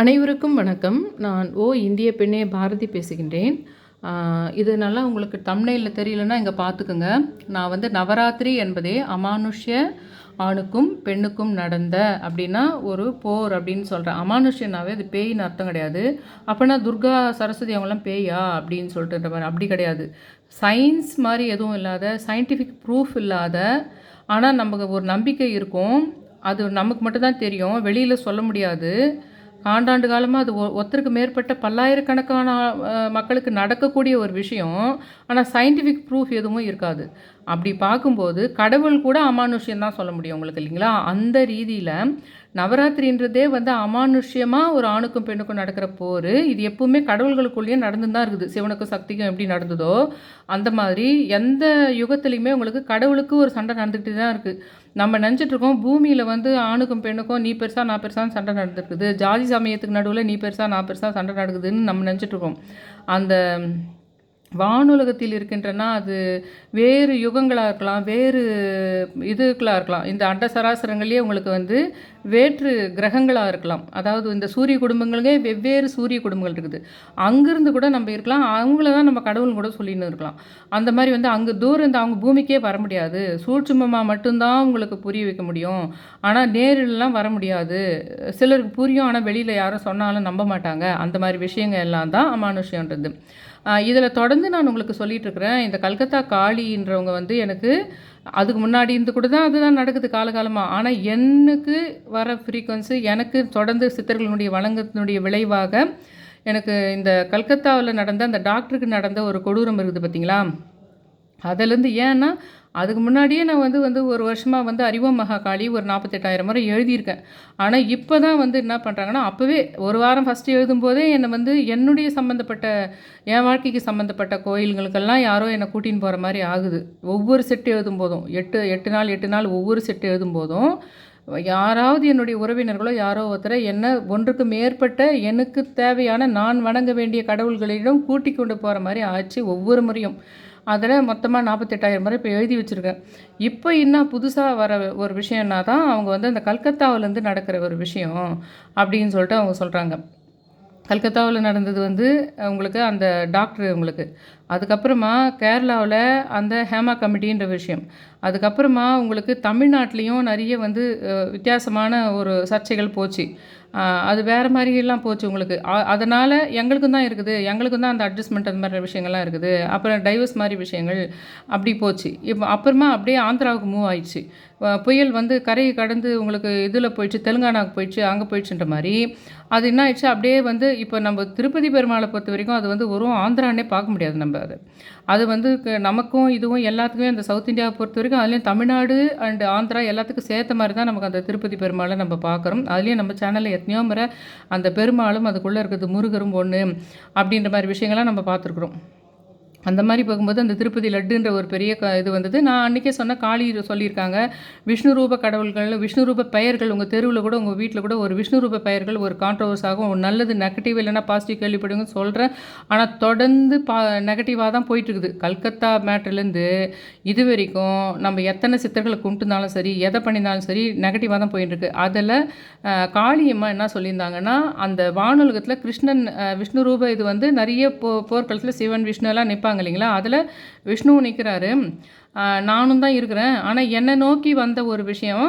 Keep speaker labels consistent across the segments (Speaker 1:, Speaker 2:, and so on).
Speaker 1: அனைவருக்கும் வணக்கம். நான் ஓ இந்திய பெண்ணே பாரதி பேசுகின்றேன். இதனால் இது நல்லா உங்களுக்கு தமிழில் தெரியலன்னா இங்கே பார்த்துக்குங்க நான் வந்து நவராத்திரி என்பதே அமானுஷ்ய ஆணுக்கும் பெண்ணுக்கும் நடந்த அப்படின்னா ஒரு போர் அப்படின்னு சொல்கிறேன் அமானுஷ்யனாவே அது பேயின்னு அர்த்தம் கிடையாது. அப்போனா துர்கா சரஸ்வதி அவங்களாம் பேயா அப்படின்னு சொல்லிட்டு மாதிரி அப்படி கிடையாது. சயின்ஸ் மாதிரி எதுவும் இல்லாத சயின்டிஃபிக் ப்ரூஃப் இல்லாத ஆனால் நமக்கு ஒரு நம்பிக்கை இருக்கும். அது நமக்கு மட்டும்தான் தெரியும். வெளியில் சொல்ல முடியாது. ஆண்டாண்டு காலமாக அது ஒ- ஒருத்தருக்கு மேற்பட்ட பல்லாயிரக்கணக்கான மக்களுக்கு நடக்கக்கூடிய ஒரு விஷயம். ஆனால் சயின்டிஃபிக் ப்ரூஃப் எதுவும் இருக்காது. அப்படி பார்க்கும்போது கடவுள் கூட அமானுஷ்யம் தான் சொல்ல முடியும் உங்களுக்கு இல்லைங்களா? அந்த ரீதியில் நவராத்திரின்றதே வந்து அமானுஷ்யமாக ஒரு ஆணுக்கும் பெண்ணுக்கும் நடக்கிற போர். இது எப்பவுமே கடவுள்களுக்குள்ளேயே நடந்து தான் இருக்குது. சிவனுக்கும் சக்திக்கும் எப்படி நடந்ததோ அந்த மாதிரி எந்த யுகத்துலேயுமே உங்களுக்கு கடவுளுக்கு ஒரு சண்டை நடந்துக்கிட்டு தான் இருக்குது நம்ம நினச்சிட்ருக்கோம் பூமியில் வந்து ஆணுக்கும் பெண்ணுக்கும் நீ பெருசா நான் பெருசான்னு சண்டை நடந்துருக்குது. ஜாதி சமயத்துக்கு நடுவில் நீ பெருசாக நான் பெருசாக சண்டை நடக்குதுன்னு நம்ம நினச்சிட்ருக்கோம் அந்த வானுலகத்தில் இருக்கின்றனா அது வேறு யுகங்களாக இருக்கலாம் வேறு இதுக்களாக இருக்கலாம். இந்த அண்ட சராசரங்கள்லேயே உங்களுக்கு வந்து வேற்று கிரகங்களாக இருக்கலாம். அதாவது இந்த சூரிய குடும்பங்களுக்கே வெவ்வேறு சூரிய குடும்பங்கள் இருக்குது. அங்கேருந்து கூட நம்ம இருக்கலாம் அவங்கள தான் நம்ம கடவுள் கூட சொல்லின்னு இருக்கலாம். அந்த மாதிரி வந்து அங்கே தூரம் இந்த அவங்க பூமிக்கே வர முடியாது. சூட்சுமமாக மட்டும்தான் உங்களுக்கு புரிய வைக்க முடியும். ஆனால் நேரிலலாம் வர முடியாது. சிலருக்கு புரியும் ஆனால் வெளியில் யாரும் சொன்னாலும் நம்ப மாட்டாங்க. அந்த மாதிரி விஷயங்கள் எல்லாம் தான் அமானுஷ்யன்றது. இதில் தொடர்ந்து நான் உங்களுக்கு சொல்லிகிட்டு இருக்கிறேன். இந்த கல்கத்தா காளின்றவங்க வந்து எனக்கு அதுக்கு முன்னாடி இருந்து கூட தான் அதுதான் நடக்குது காலகாலமாக ஆனால் எனக்கு வர ஃப்ரீக்வன்சி எனக்கு தொடர்ந்து சித்தர்களுடைய வழங்கத்தினுடைய விளைவாக எனக்கு இந்த கல்கத்தாவில் நடந்த அந்த டாக்டருக்கு நடந்த ஒரு கொடூரம் இருக்குது பார்த்தீங்களா அதுலேருந்து ஏன்னா அதுக்கு முன்னாடியே நான் வந்து வந்து ஒரு வருஷமாக வந்து அறிவோம் மகாகாளி ஒரு நாற்பத்தெட்டாயிரம் முறை எழுதியிருக்கேன். ஆனால் இப்போ தான் வந்து என்ன பண்ணுறாங்கன்னா அப்போவே ஒரு வாரம் ஃபஸ்ட்டு எழுதும்போதே என்னை வந்து என்னுடைய சம்மந்தப்பட்ட என் வாழ்க்கைக்கு சம்மந்தப்பட்ட கோயில்களுக்கெல்லாம் யாரோ என்னை கூட்டின்னு போகிற மாதிரி ஆகுது. ஒவ்வொரு செட்டு எழுதும் போதும். எட்டு எட்டு நாள் எட்டு நாள் ஒவ்வொரு செட்டு எழுதும் போதும். யாராவது என்னுடைய உறவினர்களோ யாரோ ஒருத்தரை என்ன ஒன்றுக்கு மேற்பட்ட எனக்கு தேவையான நான் வணங்க வேண்டிய கடவுள்களிடம் கூட்டி கொண்டு போகிற மாதிரி ஆச்சு ஒவ்வொரு முறையும். அதில் மொத்தமாக நாற்பத்தெட்டாயிரம் முறை இப்போ எழுதி வச்சுருக்கேன். இப்போ இன்னும் புதுசாக வர ஒரு விஷயம்னா தான் அவங்க வந்து அந்த கல்கத்தாவிலேருந்து நடக்கிற ஒரு விஷயம் அப்படின்னு சொல்லிட்டு அவங்க சொல்கிறாங்க கல்கத்தாவில் நடந்தது வந்து உங்களுக்கு அந்த டாக்டர் உங்களுக்கு. அதுக்கப்புறமா கேரளாவில் அந்த ஹேமா கமிட்டின்ற விஷயம். அதுக்கப்புறமா உங்களுக்கு தமிழ்நாட்டிலையும் நிறைய வந்து வித்தியாசமான ஒரு சர்ச்சைகள் போச்சு. அது வேறு மாதிரியெல்லாம் போச்சு உங்களுக்கு. அதனால் எங்களுக்கும் தான் இருக்குது. எங்களுக்கும் தான் அந்த அட்ஜஸ்ட்மெண்ட் அந்த மாதிரி விஷயங்கள்லாம் இருக்குது. அப்புறம் டைவர்ஸ் மாதிரி விஷயங்கள் அப்படி போச்சு. இப்போ அப்புறமா அப்படியே ஆந்திராவுக்கு மூவ் ஆயிடுச்சு. புயல் வந்து கரையை கடந்து உங்களுக்கு இதில் போயிடுச்சு தெலுங்கானாவுக்கு போயிடுச்சு அங்கே போயிடுச்சுன்ற மாதிரி. அது என்ன ஆயிடுச்சு? அப்படியே வந்து இப்போ நம்ம திருப்பதி பெருமாளை பொறுத்த வரைக்கும் அது வந்து ஒரு ஆந்திரானே பார்க்க முடியாது நம்ம அதை. அது வந்து க- நமக்கும் இதுவும் எல்லாத்துக்குமே அந்த சவுத் இந்தியாவை பொறுத்த வரைக்கும் அதுலேயும் தமிழ்நாடு அண்ட் ஆந்திரா எல்லாத்துக்கும் சேர்த்த மாதிரி தான் நமக்கு அந்த திருப்பதி பெருமாளை நம்ம பார்க்குறோம். அதுலேயும் நம்ம சேனலில் எத்தனையோ முறை அந்த பெருமாளும் அதுக்குள்ளே இருக்கிறது முருகரும் ஒன்று அப்படின்ற மாதிரி விஷயங்கள்லாம் நம்ம பார்த்துருக்குறோம். அந்த மாதிரி பார்க்கும்போது அந்த திருப்பதி லட்டுன்ற ஒரு பெரிய க இது வந்தது. நான் அன்றைக்கே சொன்ன காளி சொல்லியிருக்காங்க. விஷ்ணு ரூப கடவுள்கள் விஷ்ணு ரூப பெயர்கள் உங்கள் தெருவில் கூட உங்கள் வீட்டில் கூட ஒரு விஷ்ணு ரூப பெயர்கள் ஒரு கான்ட்ரவர்ஸ் ஆகும். ஒரு நல்லது நெகட்டிவ் இல்லைன்னா பாசிட்டிவ் கேள்விப்படுங்க சொல்கிறேன் ஆனால் தொடர்ந்து பா நெகட்டிவாக தான் போயிட்டுருக்குது. கல்கத்தா மேட்ருலேருந்து இது வரைக்கும் நம்ம எத்தனை சித்தர்களை கும்பிட்டுனாலும் சரி எதை பண்ணியிருந்தாலும் சரி நெகட்டிவாக தான் போயிட்டுருக்கு. அதில் காளியம்மா என்ன சொல்லியிருந்தாங்கன்னா அந்த வானுலகத்தில் கிருஷ்ணன் விஷ்ணு ரூப இது வந்து நிறைய போ போர்க்களத்தில் சிவன் விஷ்ணு எல்லாம் நிற்பாங்க இல்லைங்களா? அதில் விஷ்ணு நிற்கிறாரு நானும் தான் இருக்கிறேன். ஆனால் என்னை நோக்கி வந்த ஒரு விஷயம்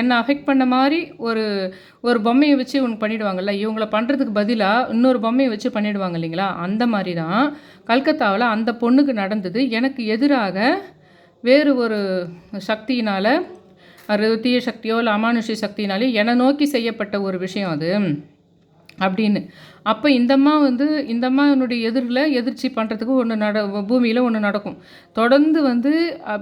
Speaker 1: என்னை அஃபெக்ட் பண்ண மாதிரி ஒரு ஒரு பொம்மையை வச்சு உனக்கு பண்ணிவிடுவாங்கல்ல இவங்கள பண்ணுறதுக்கு பதிலாக இன்னொரு பொம்மையை வச்சு பண்ணிவிடுவாங்க இல்லைங்களா? அந்த மாதிரி தான் கல்கத்தாவில் அந்த பொண்ணுக்கு நடந்தது. எனக்கு எதிராக வேறு ஒரு சக்தியினால் அது தீய சக்தியோ இல்லை அமானுஷ்ய சக்தினாலே என்னை நோக்கி செய்யப்பட்ட ஒரு விஷயம் அது. அப்படின்னு. அப்போ இந்தம்மா வந்து இந்தம்மா என்னுடைய எதிரில் எதிர்ச்சி பண்ணுறதுக்கு ஒன்று நட பூமியில் ஒன்று நடக்கும். தொடர்ந்து வந்து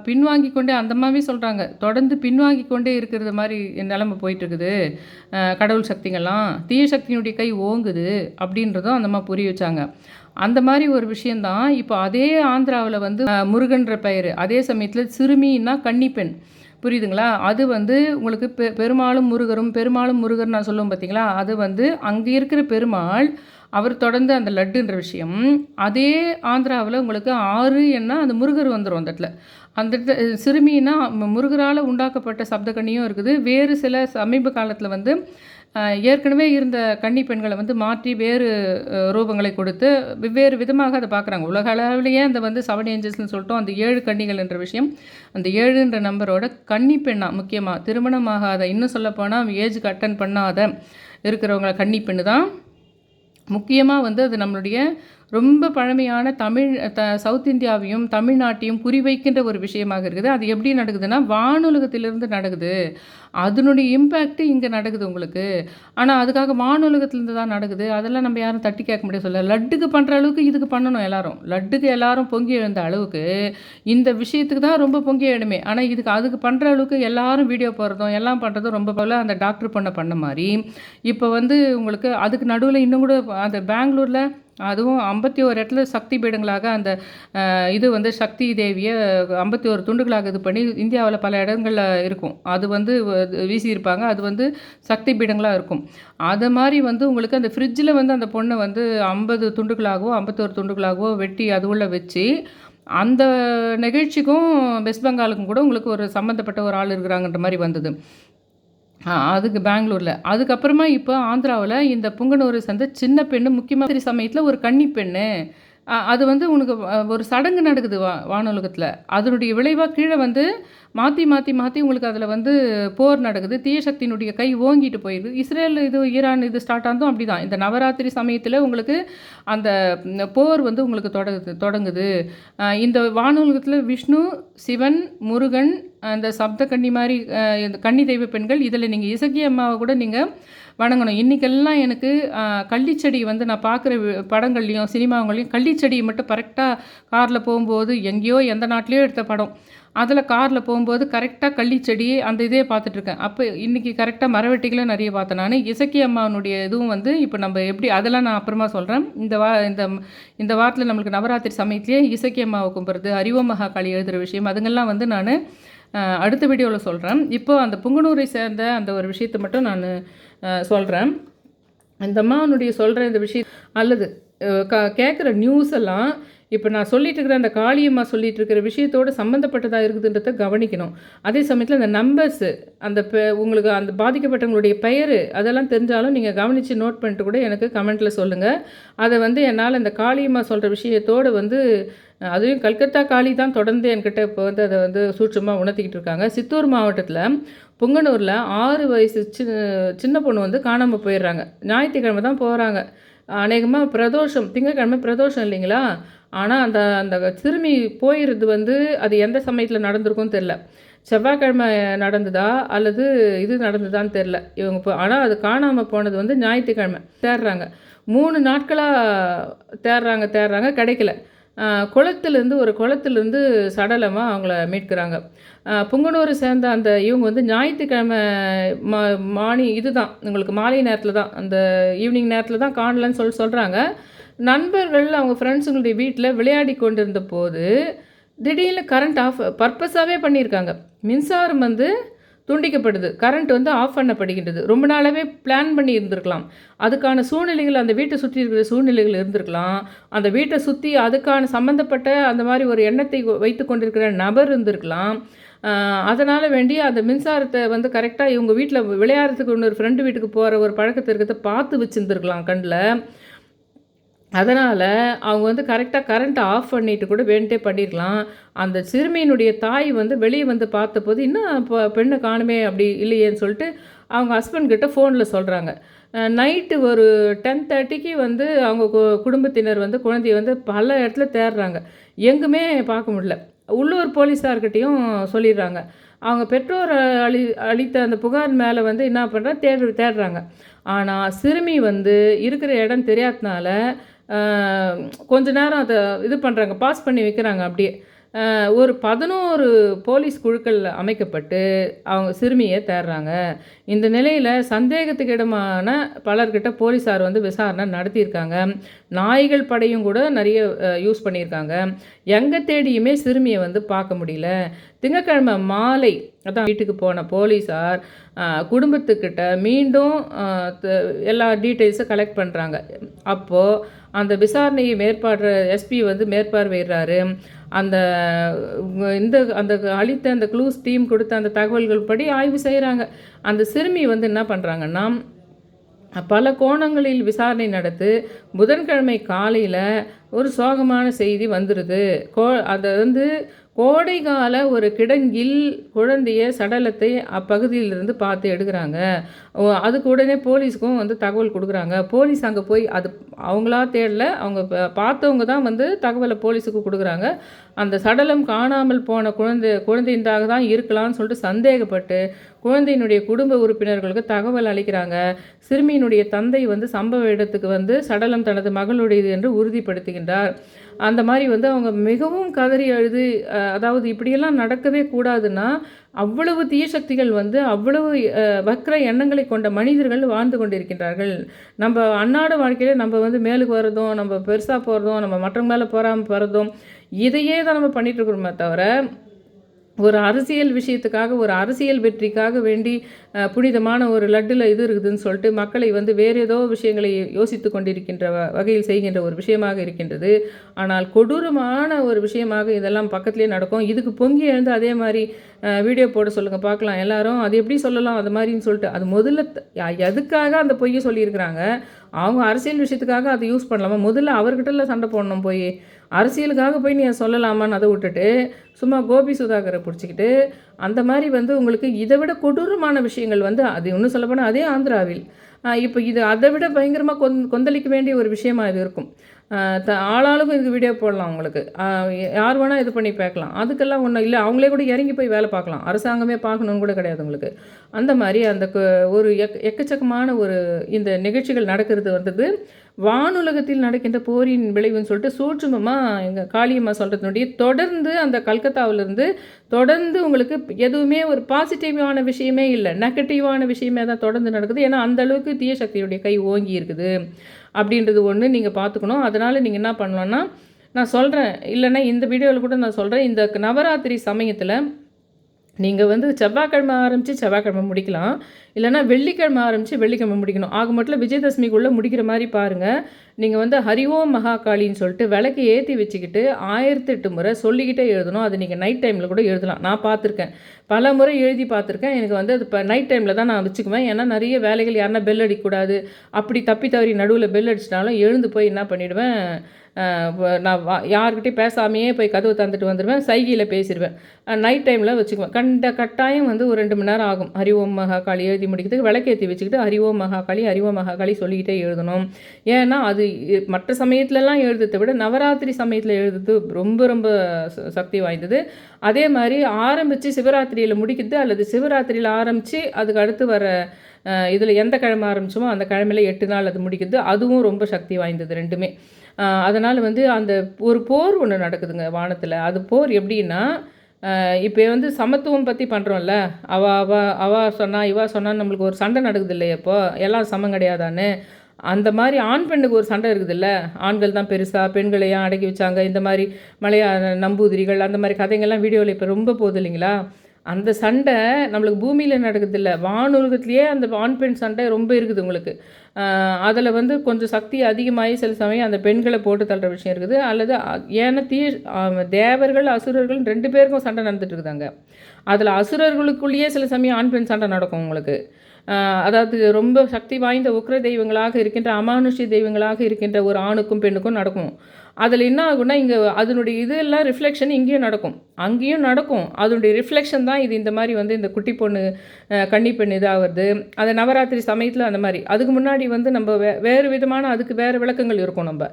Speaker 1: பின்வாங்கி கொண்டே அந்தம்மாவே சொல்கிறாங்க தொடர்ந்து பின்வாங்கி கொண்டே இருக்கிறது மாதிரி நிலமை போயிட்டு இருக்குது கடவுள் சக்திங்கெல்லாம் தீய சக்தியினுடைய கை ஓங்குது அப்படின்றதும் அந்தம்மா புரிய வச்சாங்க. அந்த மாதிரி ஒரு விஷயந்தான் இப்போ அதே ஆந்திராவில் வந்து முருகன்ற பெயர். அதே சமயத்தில் சிறுமின்னா கன்னிப்பெண். புரியுதுங்களா? அது வந்து உங்களுக்கு பெ பெருமாளும் முருகரும் பெருமாளும் முருகர் நான் சொல்லுவோம் பார்த்தீங்களா அது வந்து அங்கே இருக்கிற பெருமாள் அவர் தொடர்ந்து அந்த லட்டுன்ற விஷயம். அதே ஆந்திராவில் உங்களுக்கு ஆறு என்ன அந்த முருகர் வந்துடும் அந்த இடத்துல. அந்த இடத்துல சிறுமின்னா முருகரால் உண்டாக்கப்பட்ட சப்தக்கண்ணியும் இருக்குது. வேறு சில சமீப காலத்தில் வந்து ஏற்கனவே இருந்த கன்னி பெண்களை வந்து மாற்றி வேறு ரூபங்களை கொடுத்து வெவ்வேறு விதமாக அதை பார்க்குறாங்க. உலக அளவிலேயே அந்த வந்து செவன் ஏஞ்சல்ஸ்னு சொல்லிட்டோம். அந்த ஏழு கன்னிகள் என்ற விஷயம் அந்த ஏழுன்ற நம்பரோட கன்னி பெண்ணா முக்கியமாக திருமணமாகாத இன்னும் சொல்லப்போனால் ஏஜுக்கு அட்டன் பண்ணாத இருக்கிறவங்கள கன்னி பெண்ணு தான் முக்கியமாக வந்து அது நம்மளுடைய ரொம்ப பழமையான தமிழ் த சவுத் இந்தியாவையும் தமிழ்நாட்டையும் குறிவைக்கின்ற ஒரு விஷயமாக இருக்குது. அது எப்படி நடக்குதுன்னா வானுலகத்திலிருந்து நடக்குது. அதனுடைய இம்பேக்ட் இங்கே நடக்குது உங்களுக்கு. ஆனால் அதுக்காக வானுலகத்துலேருந்து தான் நடக்குது. அதெல்லாம் நம்ம யாரும் தட்டி கேட்க முடியாது. சொல்ல லட்டுக்கு பண்ணுற அளவுக்கு இதுக்கு பண்ணணும் எல்லாரும். லட்டுக்கு எல்லாரும் பொங்கி எழுந்த அளவுக்கு இந்த விஷயத்துக்கு தான் ரொம்ப பொங்கி எழுமே. ஆனால் இதுக்கு அதுக்கு பண்ணுற அளவுக்கு எல்லாரும் வீடியோ போடுறதும் எல்லாம் பண்ணுறதும் ரொம்ப போல அந்த டாக்டர் பண்ண பண்ண மாதிரி இப்போ வந்து உங்களுக்கு அதுக்கு நடுவில் இன்னும் கூட அந்த பெங்களூரில் அதுவும் ஐம்பத்தி ஒரு இடத்துல சக்தி பீடங்களாக அந்த இது வந்து சக்தி தேவியை ஐம்பத்தி ஒரு துண்டுகளாக இது பண்ணி இந்தியாவில் பல இடங்களில் இருக்கும். அது வந்து வீசியிருப்பாங்க. அது வந்து சக்தி பீடங்களாக இருக்கும். அது மாதிரி வந்து உங்களுக்கு அந்த ஃப்ரிட்ஜில் வந்து அந்த பொண்ணை வந்து ஐம்பது துண்டுகளாகவோ ஐம்பத்தோரு துண்டுகளாகவோ வெட்டி அது உள்ளே வச்சு அந்த நிகழ்ச்சிக்கும் வெஸ்ட் பெங்காலுக்கும் கூட உங்களுக்கு ஒரு சம்மந்தப்பட்ட ஒரு ஆள் இருக்கிறாங்கன்ற மாதிரி வந்தது. அதுக்கு பெங்களூரில். அதுக்கப்புறமா இப்போ ஆந்திராவில் இந்த புங்கனூர் சந்தை சின்ன பெண்ணு முக்கியமாக சமயத்தில் ஒரு கன்னி பெண்ணு. அது வந்து உனக்கு ஒரு சடங்கு நடக்குது வா வானுலகத்தில். அதனுடைய விளைவாக கீழே வந்து மாற்றி மாற்றி மாற்றி உங்களுக்கு அதில் வந்து போர் நடக்குது. தீயசக்தியினுடைய கை ஓங்கிட்டு போயிடுது இஸ்ரேல் இது ஈரான் இது ஸ்டார்ட் ஆனதும் அப்படி தான் இந்த நவராத்திரி சமயத்தில் உங்களுக்கு அந்த போர் வந்து உங்களுக்கு தொடங்குது தொடங்குது. இந்த வானுலகத்தில் விஷ்ணு சிவன் முருகன் அந்த சப்த கன்னி மாதிரி இந்த கன்னி தெய்வ பெண்கள் இதில் நீங்கள் இசக்கி அம்மாவை கூட நீங்கள் வணங்கணும். இன்றைக்கெல்லாம் எனக்கு கள்ளிச்செடி வந்து நான் பார்க்குற படங்கள்லையும் சினிமாங்களையும் கள்ளிச்செடியை மட்டும் கரெக்டாக காரில் போகும்போது எங்கேயோ எந்த நாட்டிலையோ எடுத்த படம். அதில் காரில் போகும்போது கரெக்டாக கள்ளிச்செடி அந்த இதே பார்த்துட்ருக்கேன் அப்போ இன்றைக்கி கரெக்டாக மரவெட்டிகளும் நிறைய பார்த்தேன். நான் இசக்கி அம்மாவனுடைய இதுவும் வந்து இப்போ நம்ம எப்படி அதெல்லாம் நான் அப்புறமா சொல்கிறேன் இந்த வா இந்த இந்த வாரத்தில் நம்மளுக்கு நவராத்திரி சமயத்திலேயே இசக்கி அம்மாவை கும்பிட்றது அறிவ மகாகாளி எழுதுகிற விஷயம் அதுங்கெல்லாம் வந்து நான் அடுத்த வீடியோவில் சொல்கிறேன் இப்போ அந்த புங்கனூரை சேர்ந்த அந்த ஒரு விஷயத்தை மட்டும் நான் சொல்கிறேன் இந்த அம்மாவனுடைய சொல்கிற இந்த விஷயம் அல்லது க கேட்குற நியூஸ் எல்லாம் இப்போ நான் சொல்லிட்டு இருக்கிற அந்த காளியம்மா சொல்லிட்டு இருக்கிற விஷயத்தோடு சம்மந்தப்பட்டதாக இருக்குதுன்றதை கவனிக்கணும். அதே சமயத்தில் அந்த நம்பர்ஸு அந்த பெ- உங்களுக்கு அந்த பாதிக்கப்பட்டவங்களுடைய பெயர் அதெல்லாம் தெரிஞ்சாலும் நீங்கள் கவனித்து நோட் பண்ணிட்டு கூட எனக்கு கமெண்ட்டில் சொல்லுங்கள் அதை வந்து என்னால் அந்த காளியம்மா சொல்கிற விஷயத்தோடு வந்து அதுவும் கல்கத்தா காளி தான் தொடர்ந்து என்கிட்ட இப்போ வந்து அதை வந்து சூட்சமாக உணர்த்திக்கிட்டு இருக்காங்க. சித்தூர் மாவட்டத்தில் புங்கனூரில் ஆறு வயசு சின்ன சின்ன பொண்ணு வந்து காணாமல் போயிடுறாங்க. ஞாயிற்றுக்கிழமை தான் போகிறாங்க அநேகமாக பிரதோஷம் திங்கக்கிழமை பிரதோஷம் இல்லைங்களா? ஆனால் அந்த அந்த சிறுமி போயிடுறது வந்து அது எந்த சமயத்தில் நடந்திருக்கும்னு தெரில செவ்வாய்க்கிழமை நடந்ததா? அல்லது இது நடந்ததான்னு தெரில இவங்க இப்போ ஆனால் அது காணாமல் போனது வந்து ஞாயிற்றுக்கிழமை. தேடுறாங்க. மூணு நாட்களாக தேடுறாங்க தேடுறாங்க. கிடைக்கல. குளத்துலேருந்து ஒரு குளத்துலேருந்து சடலமாக அவங்கள மீட்கிறாங்க. ஆஹ் புங்கனூரை சேர்ந்த அந்த இவங்க வந்து ஞாயிற்றுக்கிழமை மா மானி இதுதான். உங்களுக்கு மாலை நேரத்தில் தான். அந்த ஈவினிங் நேரத்தில் தான் காணலன்னு சொல்லி சொல்கிறாங்க நண்பர்கள் அவங்க ஃப்ரெண்ட்ஸுங்களுடைய வீட்டில் விளையாடி கொண்டிருந்த போது திடீர்னு கரண்ட் ஆஃப் பர்பஸாகவே பண்ணியிருக்காங்க. மின்சாரம் வந்து துண்டிக்கப்படுது. கரண்ட் வந்து ஆஃப் பண்ணப்படுகின்றது. ரொம்ப நாளாகவே பிளான் பண்ணி இருந்திருக்கலாம். அதுக்கான சூழ்நிலைகள் அந்த வீட்டை சுற்றி இருக்கிற சூழ்நிலைகள் இருந்திருக்கலாம். அந்த வீட்டை சுற்றி அதுக்கான சம்மந்தப்பட்ட அந்த மாதிரி ஒரு எண்ணத்தை வைத்து கொண்டிருக்கிற நபர் இருந்திருக்கலாம். அதனால் வேண்டி அந்த மின்சாரத்தை வந்து கரெக்டாக இவங்க வீட்டில் விளையாடுறதுக்கு இன்னொரு ஃப்ரெண்டு வீட்டுக்கு போகிற ஒரு பழக்கத்தை இருக்கிறத பார்த்து வச்சுருந்துருக்கலாம் கண்ணில். அதனால் அவங்க வந்து கரெக்டாக கரண்ட்டை ஆஃப் பண்ணிட்டு கூட வேண்டே பண்ணியிருக்கலாம் அந்த சிறுமியினுடைய தாய் வந்து வெளியே வந்து பார்த்தபோது இன்னும் இப்போ பெண்ணை காணுமே அப்படி இல்லையேன்னு சொல்லிட்டு அவங்க ஹஸ்பண்ட் கிட்ட ஃபோனில் சொல்கிறாங்க நைட்டு ஒரு டென் தேர்ட்டிக்கு வந்து அவங்க கு- குடும்பத்தினர் வந்து குழந்தைய வந்து பல இடத்துல தேடுறாங்க. எங்குமே பார்க்க முடியல. உள்ளூர் போலீஸார்கிட்டையும் சொல்லிடுறாங்க. அவங்க பெற்றோர் அளி அளித்த அந்த புகார் மேலே வந்து என்ன பண்ணுறா தேடு தேடுறாங்க. ஆனால் சிறுமி வந்து இருக்கிற இடம் தெரியாதனால கொஞ்ச நேரம் அதை இது பண்ணுறாங்க பாஸ் பண்ணி வைக்கிறாங்க அப்படியே. ஒரு பதினோரு போலீஸ் குழுக்கள் அமைக்கப்பட்டு அவங்க சிறுமியை தேடுறாங்க. இந்த நிலையில் சந்தேகத்துக்கு இடமான பலர்கிட்ட போலீஸார் வந்து விசாரணை நடத்தியிருக்காங்க. நாய்கள் படையும் கூட நிறைய யூஸ் பண்ணியிருக்காங்க. எங்கே தேடியுமே சிறுமியை வந்து பார்க்க முடியல. திங்கக்கிழமை மாலை அதான் வீட்டுக்கு போன போலீஸார் குடும்பத்துக்கிட்ட மீண்டும் எல்லா டீட்டெயில்ஸும் கலெக்ட் பண்ணுறாங்க அப்போது அந்த விசாரணையை மேற்பாடுற எஸ்பி வந்து மேற்பார்வையிடுறாரு. அந்த இந்த அந்த அளித்த அந்த க்ளூஸ் டீம் கொடுத்த அந்த தகவல்கள் படி ஆய்வு செய்கிறாங்க அந்த சிறுமி வந்து என்ன பண்ணுறாங்கன்னா பல கோணங்களில் விசாரணை நடத்து புதன்கிழமை காலையில் ஒரு சோகமான செய்தி வந்துடுது கோ அதை வந்து கோடைக்கால ஒரு கிடங்கில் குழந்தைய சடலத்தை அப்பகுதியிலிருந்து பார்த்து எடுக்கிறாங்க. அதுக்கு உடனே போலீஸுக்கும் வந்து தகவல் கொடுக்குறாங்க. போலீஸ் அங்கே போய் அது அவங்களா தேடல. அவங்க பார்த்தவங்க தான் வந்து தகவலை போலீஸுக்கு கொடுக்குறாங்க. அந்த சடலம் காணாமல் போன குழந்தை குழந்தைந்தாக தான் இருக்கலாம்னு சொல்லிட்டு சந்தேகப்பட்டு குழந்தையினுடைய குடும்ப உறுப்பினர்களுக்கு தகவல் அளிக்கிறாங்க. சிறுமியினுடைய தந்தை வந்து சம்பவ இடத்துக்கு வந்து சடலம் தனது மகளுடையது என்று உறுதிப்படுத்துகின்றார். அந்த மாதிரி வந்து அவங்க மிகவும் கதறி அழுது அதாவது இப்படியெல்லாம் நடக்கவே கூடாதுன்னா அவ்வளவு தீய சக்திகள் வந்து அவ்வளவு அஹ், வக்ர எண்ணங்களை கொண்ட மனிதர்கள் வாழ்ந்து கொண்டிருக்கின்றார்கள். நம்ம அன்னாட வாழ்க்கையில் நம்ம வந்து மேலுக்கு வர்றதும் நம்ம பெருசாக போகிறதும் நம்ம மற்றவங்களால் மேலே போகாமல் போகிறதும் இதையே தான் நம்ம பண்ணிகிட்ருக்குறோமே இருக்கிறோமே தவிர ஒரு அரசியல் விஷயத்துக்காக ஒரு அரசியல் வெற்றிக்காக வேண்டி புனிதமான ஒரு லட்டில் இது இருக்குதுன்னு சொல்லிட்டு மக்களை வந்து வேறு ஏதோ விஷயங்களை யோசித்து கொண்டிருக்கின்ற வ- வகையில் செய்கின்ற ஒரு விஷயமாக இருக்கின்றது. ஆனால் கொடூரமான ஒரு விஷயமாக இதெல்லாம் பக்கத்துலேயே நடக்கும். இதுக்கு பொங்கி எழுந்து அதே மாதிரி வீடியோ போட சொல்லுங்கள் பார்க்கலாம் எல்லாரும். அது எப்படி சொல்லலாம் அது மாதிரின்னு சொல்லிட்டு அது முதல்ல எதுக்காக அந்த பொய்யை சொல்லியிருக்கிறாங்க? அவங்க அரசியல் விஷயத்துக்காக அதை யூஸ் பண்ணலாமா? முதல்ல அவர்கிட்டலாம் சண்டை போடணும் போய். அரசியலுக்காக போய் நீ சொல்லலாமான்னு அதை விட்டுட்டு சும்மா கோபி சுதாகரை பிடிச்சிக்கிட்டு அந்த மாதிரி வந்து உங்களுக்கு இதை விட கொடூரமான விஷயங்கள் வந்து அது இன்னும் சொல்லப்போனால் அதே ஆந்திராவில். இப்போ இது அதை விட பயங்கரமாக கொந் கொந்தளிக்க வேண்டிய ஒரு விஷயமா இது இருக்கும். த ஆளாளுக்கும் இதுக்கு வீடியோ போடலாம் உங்களுக்கு. யார் வேணால் இது பண்ணி பார்க்கலாம். அதுக்கெல்லாம் ஒன்றும் இல்லை. அவங்களே கூட இறங்கி போய் வேலை பார்க்கலாம். அரசாங்கமே பார்க்கணுன்னு கூட கிடையாது உங்களுக்கு. அந்த மாதிரி அந்த கு- ஒரு எக் எக்கச்சக்கமான ஒரு இந்த நிகழ்ச்சிகள் நடக்கிறது வந்தது. வானுலகத்தில் நடக்கின்ற போரின் விளைவுன்னு சொல்லிட்டு சூட்சுமமாக எங்கள் காளியம்மா சொல்கிறதுனுடைய தொடர்ந்து அந்த கல்கத்தாவிலிருந்து தொடர்ந்து உங்களுக்கு எதுவுமே ஒரு பாசிட்டிவான விஷயமே இல்லை. நெகட்டிவான விஷயமே தான் தொடர்ந்து நடக்குது. ஏன்னா அந்தளவுக்கு தீய சக்தியுடைய கை ஓங்கி இருக்குது. அப்படின்றது ஒன்று நீங்கள் பார்த்துக்கணும். அதனால் நீங்கள் என்ன பண்ணலான்னா நான் சொல்கிறேன் இல்லைன்னா இந்த வீடியோவில் கூட நான் சொல்கிறேன் இந்த நவராத்திரி சமயத்தில் நீங்கள் வந்து செவ்வாய்க்கிழமை ஆரம்பித்து செவ்வாய்க்கிழமை முடிக்கலாம். இல்லைன்னா வெள்ளிக்கிழமை ஆரம்பித்து வெள்ளிக்கிழமை முடிக்கணும். ஆக மட்டும் விஜயதசமிக்குள்ளே முடிக்கிற மாதிரி பாருங்கள் நீங்கள் வந்து ஹரிஓம் மகாகாளின்னு சொல்லிட்டு விளக்கு ஏற்றி வச்சுக்கிட்டு ஆயிரத்தி எட்டு முறை சொல்லிக்கிட்டே எழுதணும். அது நீங்கள் நைட் டைமில் கூட எழுதலாம். நான் பார்த்துருக்கேன். பல முறை எழுதி பார்த்துருக்கேன். எனக்கு வந்து அது இப்போ நைட் டைமில் தான் நான் வச்சுக்குவேன். ஏன்னா நிறைய வேலைகள் யாருன்னா பெல் அடிக்கக்கூடாது. அப்படி தப்பி தவறி நடுவில் பெல் அடிச்சிட்டாலும் எழுந்து போய் என்ன பண்ணிவிடுவேன் நான் வா பேசாமையே போய் கதவு தந்துட்டு வந்துடுவேன் சைகையில் பேசிடுவேன். நைட் டைமில் வச்சுக்குவேன். கண்ட கட்டாயம் வந்து ஒரு ரெண்டு மணி நேரம் ஆகும். ஹரிஓம் மகாகாளி எழுதி முடிக்கிறதுக்கு விளக்கேற்றி வச்சுக்கிட்டு ஹரிஓம் மகாகாளி ஹரிஓம் மகாகாளி சொல்லிக்கிட்டே எழுதணும். ஏன்னா அது மற்ற சமயத்துலலாம் எழுதுறதை விட நவராத்திரி சமயத்தில் எழுதுறது ரொம்ப ரொம்ப ச- சக்தி வாய்ந்தது. அதே மாதிரி ஆரம்பித்து சிவராத்திரியில் முடிக்கிறது அல்லது சிவராத்திரியில் ஆரம்பித்து அதுக்கு அடுத்து வர இதில் எந்த கிழமை ஆரம்பிச்சோமோ அந்த கிழமையில எட்டு நாள் அது முடிக்கிறது. அதுவும் ரொம்ப சக்தி வாய்ந்தது ரெண்டுமே. அதனால் வந்து அந்த ஒரு போர் ஒன்று நடக்குதுங்க வானத்தில். அது போர் எப்படின்னா இப்போ வந்து சமத்துவம் பற்றி பண்ணுறோம்ல அவ அவ அவ சொன்னா இவா சொன்னா நம்மளுக்கு ஒரு சண்டை நடக்குது இல்லையா இப்போ எல்லாம் சமம் கிடையாதான்னு. அந்த மாதிரி ஆண் பெண்ணுக்கு ஒரு சண்டை இருக்குதுல்ல. ஆண்கள் தான் பெருசாக பெண்களை ஏன் அடக்கி வச்சாங்க? இந்த மாதிரி மலையா நம்பூதிரிகள் அந்த மாதிரி கதைங்கள்லாம் வீடியோவில் இப்போ ரொம்ப போகுது இல்லைங்களா? அந்த சண்டை நம்மளுக்கு பூமியில் நடக்குதில்ல. இல்லை அந்த ஆண் பெண் சண்டை ரொம்ப இருக்குது உங்களுக்கு. அதில் வந்து கொஞ்சம் சக்தி அதிகமாகி சில சமயம் அந்த பெண்களை போட்டு தள்ளுற விஷயம் இருக்குது. அல்லது ஏன்னா தீ தேவர்கள் அசுரர்கள் ரெண்டு பேருக்கும் சண்டை நடந்துட்டு இருக்குதாங்க. அதில் அசுரர்களுக்குள்ளேயே சில சமயம் ஆண் பெண் சண்டை நடக்கும் உங்களுக்கு. அதாவது ரொம்ப சக்தி வாய்ந்த உக்ர தெய்வங்களாக இருக்கின்ற அமானுஷ்ய தெய்வங்களாக இருக்கின்ற ஒரு ஆணுக்கும் பெண்ணுக்கும் நடக்கும். அதில் என்ன ஆகும்னா இங்கே அதனுடைய இதெல்லாம் ரிஃப்ளெக்ஷன் இங்கேயும் நடக்கும். அங்கேயும் நடக்கும். அதனுடைய ரிஃப்ளெக்ஷன் தான் இது இந்த மாதிரி வந்து இந்த குட்டி பொண்ணு கன்னி பெண் இதாகிறது. அது நவராத்திரி சமயத்தில் அந்த மாதிரி. அதுக்கு முன்னாடி வந்து நம்ம வே வேறு விதமான அதுக்கு வேறு விளக்கங்கள் இருக்கும் நம்ம.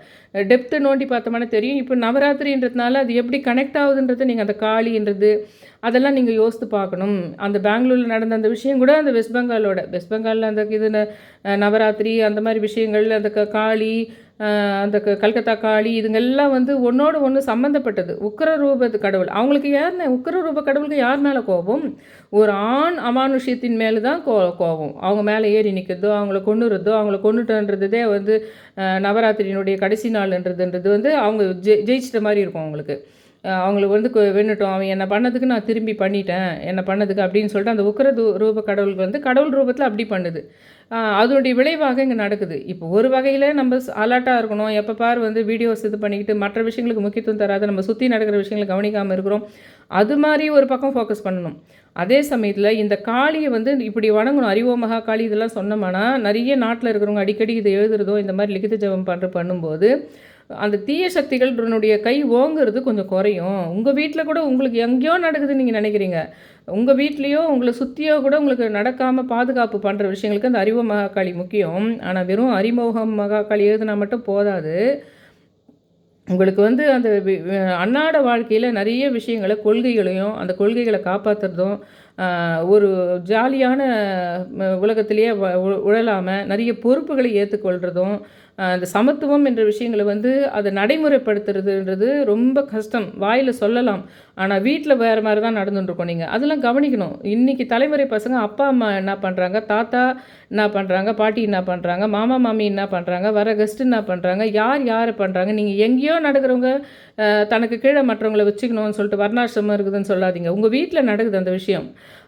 Speaker 1: டெப்த்து நோண்டி பார்த்தோம்னா தெரியும். இப்போ நவராத்திரின்றதுனால அது எப்படி கனெக்ட் ஆகுதுன்றது நீங்கள் அந்த காளின்றது அதெல்லாம் நீங்கள் யோசித்து பார்க்கணும். அந்த பெங்களூரில் நடந்த அந்த விஷயம் கூட அந்த வெஸ்ட் பெங்காலோட. வெஸ்ட் பெங்காலில் அந்த இது நவராத்திரி அந்த மாதிரி விஷயங்கள் அந்த க- காளி அந்த க- கல்கத்தா காளி இதுங்கெல்லாம் வந்து ஒன்றோட ஒன்று சம்மந்தப்பட்டது உக்கர ரூப கடவுள். அவங்களுக்கு யார் உக்கர ரூப கடவுளுக்கு யார் மேலே கோபம்? ஒரு ஆண் அமானுஷ்யத்தின் மேலே தான் கோ கோபம். அவங்க மேலே ஏறி நிற்கிறதோ அவங்கள கொண்டுறதோ அவங்கள கொண்டுட்டுன்றதே வந்து நவராத்திரியினுடைய கடைசி நாள்ன்றதுன்றது வந்து அவங்க ஜெ ஜெயிச்சிட்ட மாதிரி இருக்கும் அவங்களுக்கு. அவங்களுக்கு வந்து கு- அவன் என்ன பண்ணதுக்கு நான் திரும்பி பண்ணிட்டேன். என்ன பண்ணதுக்கு அப்படின்னு சொல்லிட்டு அந்த உக்கிர ரூப கடவுளுக்கு வந்து கடவுள் ரூபத்தில் அப்படி பண்ணுது. அதனுடைய விளைவாக இங்கே நடக்குது. இப்போ ஒரு வகையில் நம்ம அலர்ட்டாக இருக்கணும். எப்போ பார் வந்து வீடியோஸ் இது பண்ணிக்கிட்டு மற்ற விஷயங்களுக்கு முக்கியத்துவம் தராத நம்ம சுற்றி நடக்கிற விஷயங்களை கவனிக்காமல் இருக்கிறோம். அது மாதிரி ஒரு பக்கம் ஃபோக்கஸ் பண்ணணும். அதே சமயத்தில் இந்த காளியை வந்து இப்படி வணங்கணும். அறிவோ மகா காளி இதெல்லாம் சொன்னோம்னா நிறைய நாட்டில் இருக்கிறவங்க அடிக்கடி இதை எழுதுறதோ இந்த மாதிரி லிகித ஜபம் பண்ணுற பண்ணும்போது அந்த தீய சக்திகளுடைய கை ஓங்கிறது கொஞ்சம் குறையும். உங்கள் வீட்டில் கூட உங்களுக்கு எங்கேயோ நடக்குதுன்னு நீங்கள் நினைக்கிறீங்க. உங்கள் வீட்லேயோ உங்களை சுற்றியோ கூட உங்களுக்கு நடக்காமல் பாதுகாப்பு பண்ணுற விஷயங்களுக்கு அந்த அறிவு மகாக்காளி முக்கியம். ஆனால் வெறும் அறிமுகம் மகாக்காளி எழுதுனா மட்டும் போதாது. உங்களுக்கு வந்து அந்த வி- வாழ்க்கையில் நிறைய விஷயங்களை கொள்கைகளையும் அந்த கொள்கைகளை காப்பாற்றுறதும் ஒரு ஜாலியான உலகத்திலேயே வ உழலாமல் நிறைய பொறுப்புகளை ஏற்றுக்கொள்கிறதும் அந்த சமத்துவம் என்ற விஷயங்களை வந்து அதை நடைமுறைப்படுத்துறதுன்றது ரொம்ப கஷ்டம். வாயில் சொல்லலாம். ஆனால் வீட்டில் வேறு மாதிரி தான் நடந்துட்டுருக்கோம் நீங்கள் அதெல்லாம் கவனிக்கணும். இன்றைக்கி தலைமுறை பசங்க அப்பா அம்மா என்ன பண்ணுறாங்க தாத்தா என்ன பண்ணுறாங்க பாட்டி என்ன பண்ணுறாங்க மாமா மாமி என்ன பண்ணுறாங்க வர கெஸ்ட் என்ன பண்ணுறாங்க யார் யார் பண்ணுறாங்க நீங்கள் எங்கேயோ நடக்கிறவங்க தனக்கு கீழே மற்றவங்கள வச்சுக்கணும்னு சொல்லிட்டு வர்ணாசிரமம் இருக்குதுன்னு சொல்லாதீங்க. உங்கள் வீட்டில் நடக்குது அந்த விஷயம்.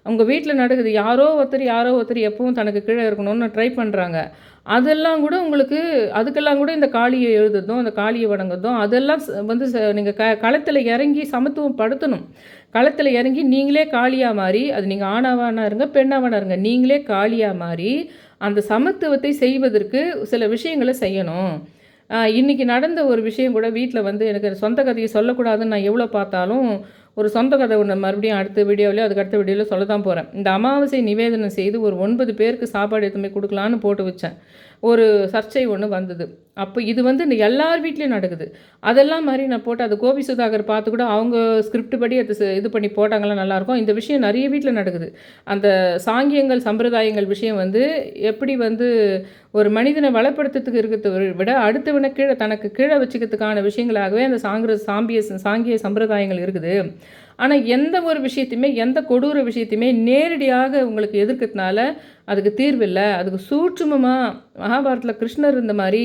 Speaker 1: உங்கள் வீட்டில் நடக்குது. யாரோ ஒருத்தர் யாரோ ஒருத்தர் எப்பவும் தனக்கு கீழே இருக்கணும்னு ட்ரை பண்ணுறாங்க அதெல்லாம் கூட உங்களுக்கு அதுக்கெல்லாம் கூட இந்த காளியை எழுதுறதும் அந்த காளியை வணங்குறதும் அதெல்லாம் ச- வந்து நீங்கள் க களத்தில் இறங்கி சமத்துவம் படுத்தணும் களத்தில் இறங்கி நீங்களே காளியாக மாறி அது நீங்கள் ஆணாவானா இருங்க பெண்ணாவானா இருங்க நீங்களே காளியாக மாறி அந்த சமத்துவத்தை செய்வதற்கு சில விஷயங்களை செய்யணும். இன்றைக்கி இன்னைக்கு நடந்த ஒரு விஷயம் கூட வீட்டில் வந்து எனக்கு சொந்த கதையை சொல்லக்கூடாதுன்னு நான் எவ்வளோ பார்த்தாலும் ஒரு சொந்த கதை ஒன்று மறுபடியும் அடுத்த வீடியோவிலையோ அதுக்கு அடுத்த வீடியோவில் சொல்ல தான் போகிறேன் இந்த அமாவாசை நிவேதனம் செய்து ஒரு ஒன்பது பேருக்கு சாப்பாடு எடுத்துமே கொடுக்கலான்னு போட்டு வச்சேன். ஒரு சர்ச்சை ஒன்று வந்தது. அப்போ இது வந்து இந்த எல்லார் வீட்லேயும் நடக்குது. அதெல்லாம் மாதிரி நான் போட்டு அது கோபி சுதாகர் பார்த்து கூட அவங்க ஸ்கிரிப்ட் படி அது இது பண்ணி போட்டாங்களா நல்லாயிருக்கும் இந்த விஷயம் நிறைய வீட்டில் நடக்குது. அந்த சாங்கியங்கள் சம்பிரதாயங்கள் விஷயம் வந்து எப்படி வந்து ஒரு மனிதனை வளப்படுத்துறதுக்கு இருக்கிறத விட அடுத்தவனை கீழே தனக்கு கீழே வச்சுக்கிறதுக்கான விஷயங்களாகவே அந்த சாங்கிர சாம்பிய சாங்கிய சம்பிரதாயங்கள் இருக்குது. ஆனால் எந்த ஒரு விஷயத்தையுமே எந்த கொடூர விஷயத்தையுமே நேரடியாக உங்களுக்கு எதிர்க்கிறதுனால அதுக்கு தீர்வு இல்லை. அதுக்கு சூட்சுமமாக மகாபாரதத்தில் கிருஷ்ணர் இருந்த மாதிரி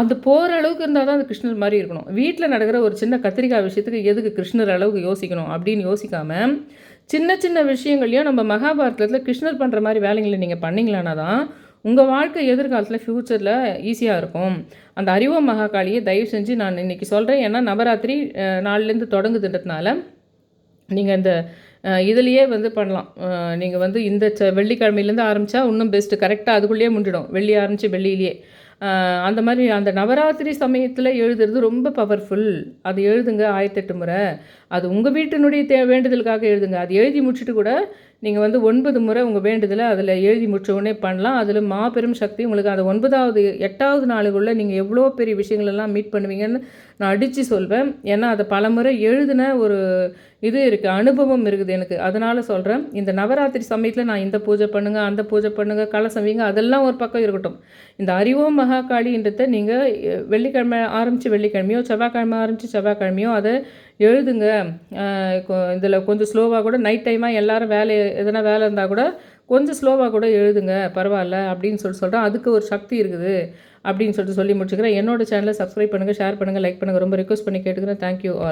Speaker 1: அது போகிற அளவுக்கு இருந்தால் தான் அது கிருஷ்ணர் மாதிரி இருக்கணும். வீட்டில் நடக்கிற ஒரு சின்ன கத்திரிக்காய் விஷயத்துக்கு எதுக்கு கிருஷ்ணர் அளவுக்கு யோசிக்கணும் அப்படின்னு யோசிக்காமல் சின்ன சின்ன விஷயங்களையும் நம்ம மகாபாரதத்தில் கிருஷ்ணர் பண்ணுற மாதிரி வேலைங்களை நீங்கள் பண்ணீங்களானா தான் உங்கள் வாழ்க்கை எதிர்காலத்தில் ஃப்யூச்சரில் ஈஸியாக இருக்கும். அந்த அறிவோ மகாகாளியை தயவு செஞ்சு நான் இன்னைக்கு சொல்கிறேன் ஏன்னா நவராத்திரி நாள்லேருந்து தொடங்குதுன்றதுனால நீங்கள் இந்த இதுலேயே வந்து பண்ணலாம். நீங்கள் வந்து இந்த ச வெள்ளிக்கிழமையிலேருந்து ஆரம்பித்தா இன்னும் பெஸ்ட்டு கரெக்டாக அதுக்குள்ளேயே முடிஞ்சிடும் வெள்ளி ஆரம்பித்து வெள்ளியிலேயே. அந்த மாதிரி அந்த நவராத்திரி சமயத்தில் எழுதுறது ரொம்ப பவர்ஃபுல் அது எழுதுங்க ஆயிரத்தெட்டு முறை. அது உங்கள் வீட்டினுடைய தே வேண்டுதலுக்காக எழுதுங்க. அது எழுதி முடிச்சுட்டு கூட நீங்கள் வந்து ஒன்பது முறை உங்கள் வேண்டுதலை அதில் எழுதி முடிச்ச உடனே பண்ணலாம். அதில் மாபெரும் சக்தி உங்களுக்கு அந்த ஒன்பதாவது எட்டாவது நாளுக்குள்ளே நீங்கள் எவ்வளோ பெரிய விஷயங்களெல்லாம் மீட் பண்ணுவீங்கன்னு நான் அடித்து சொல்வேன். ஏன்னா அதை பலமுறை எழுதின ஒரு இது இருக்குது அனுபவம் இருக்குது எனக்கு. அதனால் சொல்கிறேன் இந்த நவராத்திரி சமயத்தில் நான் இந்த பூஜை பண்ணுங்கள் அந்த பூஜை பண்ணுங்கள் கலசம் வீங்க அதெல்லாம் ஒரு பக்கம் இருக்கட்டும். இந்த அறிவோம் மகாகாளின்றத நீங்கள் வெள்ளிக்கிழமை ஆரம்பித்து வெள்ளிக்கிழமையோ செவ்வாய்க்கிழமை ஆரம்பித்து செவ்வாய்க்கிழமையோ அதை எழுதுங்க. இதில் கொஞ்சம் ஸ்லோவாக கூட நைட் டைமாக எல்லோரும் வேலை எதனா வேலை இருந்தால் கூட கொஞ்சம் ஸ்லோவாக கூட எழுதுங்க. பரவாயில்ல அப்படின்னு சொல்லி சொல்கிறேன் அதுக்கு ஒரு சக்தி இருக்குது அப்படின்னு சொல்லிட்டு சொல்லி முடிச்சுக்கிறேன். என்னோட சேனலை சப்ஸ்கிரைப் பண்ணுங்கள் ஷேர் பண்ணுங்கள் லைக் பண்ணுங்கள் ரொம்ப ரிக்வஸ்ட் பண்ணி கேட்டுக்கிறேன். தேங்க்யூ